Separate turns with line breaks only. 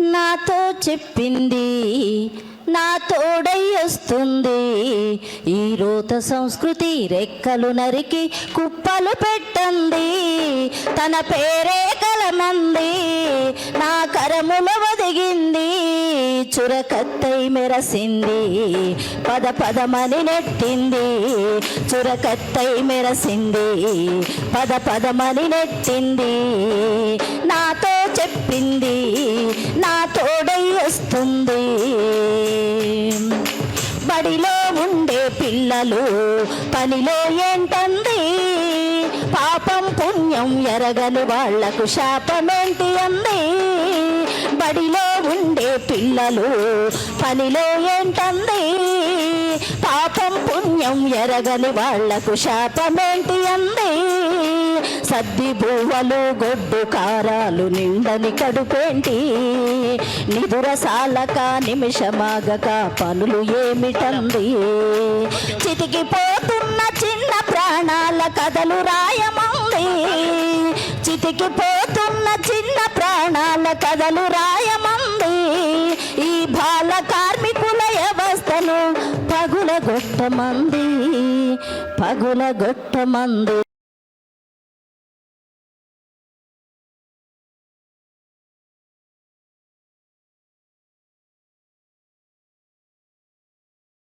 నాతో చెప్పింది నా తోడై వస్తుంది ఈ రోత సంస్కృతి రెక్కలు నరికి కుప్పలు పెట్టంది. తన పేరే కలమంది నా కరముల ఒదిగింది చురకత్తై మెరసింది పద పదమని నెట్టింది. చురకత్తై మెరసింది పద పదమని నెట్టింది. నాతో చెప్పింది నా తోడై వస్తుంది. బడిలో ఉండే పిల్లలు పనిలో ఏంటంది? పాపం పుణ్యం ఎరగని వాళ్ళకు శాపమేంటి అంది? బడిలో ఉండే పిల్లలు పనిలో ఏంటంది? పాపం పుణ్యం ఎరగని వాళ్ళకు శాపమేంటి అంది? సద్ది బువ్వలు గొడ్డు కారాలు నిండని కడుపేంటి? నిదురసాలక నిమిషమాగక పనులు ఏమిటంది చితికిపోతున్న చిన్న ప్రాణాల కథలు రాయమంది చితికిపోతున్న చిన్న ప్రాణాల కథలు రాయమంది ఈ బాల కార్మికుల వ్యవస్థను పగుల గుట్టమంది